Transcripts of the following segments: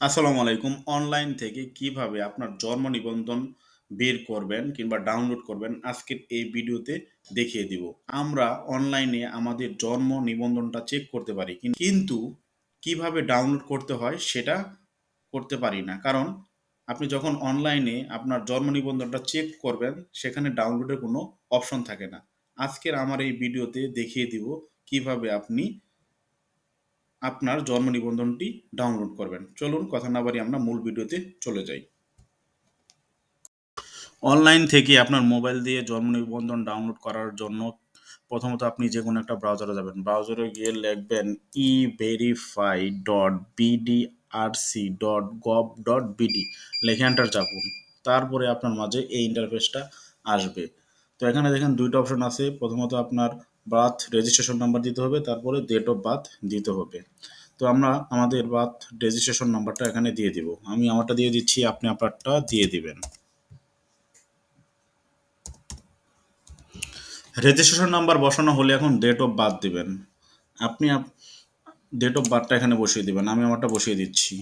আসসালামু আলাইকুম। অনলাইন থেকে কীভাবে আপনার জন্ম নিবন্ধন বের করবেন কিংবা ডাউনলোড করবেন, আজকের এই ভিডিওতে দেখিয়ে দিব। আমরা অনলাইনে আমাদের জন্ম নিবন্ধনটা চেক করতে পারি। কিন্তু কীভাবে ডাউনলোড করতে হয় সেটা করতে পারি না। কারণ আপনি যখন অনলাইনে আপনার জন্ম নিবন্ধনটা চেক করবেন, সেখানে ডাউনলোডের কোনো অপশন থাকে না। আজকের আমার এই ভিডিওতে দেখিয়ে দিব কীভাবে আপনি আপনার জন্ম নিবন্ধনটি ডাউনলোড করবেন। চলুন কথা না বাড়ি আমরা মূল ভিডিওতে চলে যাই। অনলাইন থেকে আপনার মোবাইল দিয়ে জন্ম নিবন্ধন ডাউনলোড করার জন্য প্রথমত আপনি যে কোনো একটা ব্রাউজারে যাবেন। ব্রাউজারে গিয়ে লিখবেন e verify dot BDRC dot gov dot BD লেখে এন্টার চাপুন। তারপরে আপনার মাঝে এই ইন্টারফেসটা আসবে। তো এখানে দেখেন দুইটা অপশন আছে। প্রথমত আপনার বার্থ রেজিস্ট্রেশন নাম্বার দিতে হবে, তারপরে ডেট অফ বার্থ দিতে হবে। তো আমরা আমাদের বার্থ রেজিস্ট্রেশন নাম্বারটা এখানে দিয়ে দিব। আমি আমারটা দিয়ে দিচ্ছি, আপনি আপনারটা দিয়ে দিবেন। রেজিস্ট্রেশন নাম্বার বসানো হলে এখন ডেট অফ বার্থ দিবেন। আপনি ডেট অফ বার্থটা এখানে বসিয়ে দিবেন, আমি আমারটা বসিয়ে দিচ্ছি।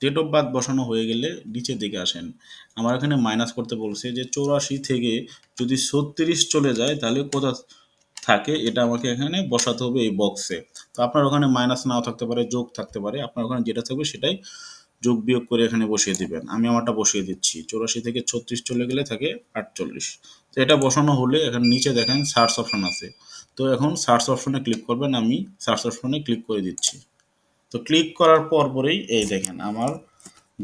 ডেট অফ বার্থ বসানো হয়ে গেলে নিচের দিকে আসেন। আমার এখানে মাইনাস করতে বলছে যে চৌরাশি থেকে যদি ছত্রিশ চলে যায়, তাহলে কোথা থাকে, এটা আমাকে এখানে বসাতে হবে এই বক্সে তো আপনার ওখানে মাইনাস নাও থাকতে পারে, যোগ থাকতে পারে, আপনার ওখানে যেটা থাকবে সেটাই যোগ বিয়োগ করে এখানে বসিয়ে দিবেন। আমি আমারটা বসিয়ে দিচ্ছি, চৌরাশি থেকে ছত্রিশ চলে গেলে থাকে আটচল্লিশ। তো এটা বসানো হলে এখানে নিচে দেখেন সার্চ অপশন আছে। তো এখন সার্চ অপশনে ক্লিক করবেন, আমি সার্চ অপশনে ক্লিক করে দিচ্ছি। তো ক্লিক করার পর পরেই এই দেখেন, আমার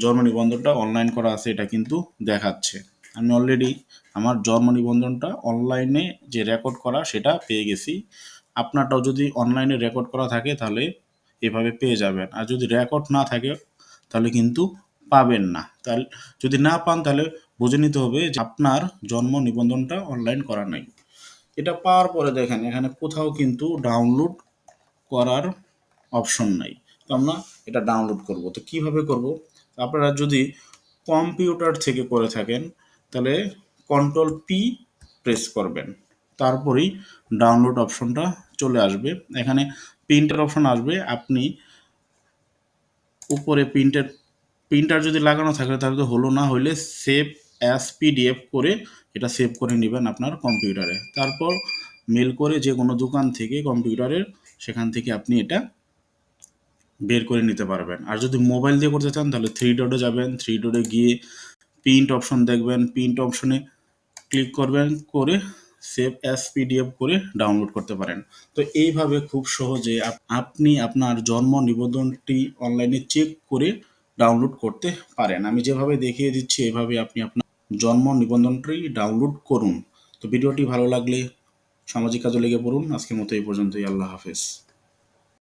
জন্ম নিবন্ধনটা অনলাইন করা আছে, এটা কিন্তু দেখাচ্ছে। আমি অলরেডি আমার জন্ম নিবন্ধনটা অনলাইনে যে রেকর্ড করা সেটা পেয়ে গেছি। আপনারটাও যদি অনলাইনে রেকর্ড করা থাকে তাহলে এভাবে পেয়ে যাবেন। আর যদি রেকর্ড না থাকে তাহলে কিন্তু পাবেন না। তাহলে যদি না পান তাহলে বুঝে নিতে হবে যে আপনার জন্ম নিবন্ধনটা অনলাইন করা নাই। এটা পাওয়ার পরে দেখেন, এখানে কোথাও কিন্তু ডাউনলোড করার অপশন নাই। তো আমরা এটা ডাউনলোড করব। তো কীভাবে করব? আপনারা যদি কম্পিউটার থেকে করে থাকেন তাহলে কন্ট্রোল পি প্রেস করবেন। তারপরেই ডাউনলোড অপশনটা চলে আসবে। এখানে প্রিন্টার অপশন আসবে। আপনি উপরে প্রিন্টার প্রিন্টার যদি লাগানো থাকে তাহলে তো হলো না, হইলে সেভ অ্যাস পিডিএফ করে এটা সেভ করে নেবেন আপনার কম্পিউটারে তারপর মেল করে যে কোনো দোকান থেকে কম্পিউটারের সেখান থেকে আপনি এটা বের করে নিতে পারবেন। আর যদি মোবাইল দিয়ে করতে চান, তাহলে থ্রি ডটে যাবেন। থ্রি ডটে গিয়ে প্রিন্ট অপশন দেখবেন প্রিন্ট অপশনে ক্লিক করবেন, করে সেভ অ্যাস পিডিএফ করে ডাউনলোড করতে পারেন। তো এইভাবে খুব সহজে আপনি আপনার জন্ম নিবন্ধনটি অনলাইনে চেক করে ডাউনলোড করতে পারেন। আমি যেভাবে দেখিয়ে দিচ্ছি, এভাবে আপনি আপনার জন্ম নিবন্ধনটি ডাউনলোড করুন। তো ভিডিওটি ভালো লাগলে সামাজিক কাজে লেগে পড়ুন। আজকের মতো এই পর্যন্তই। আল্লাহ হাফেজ।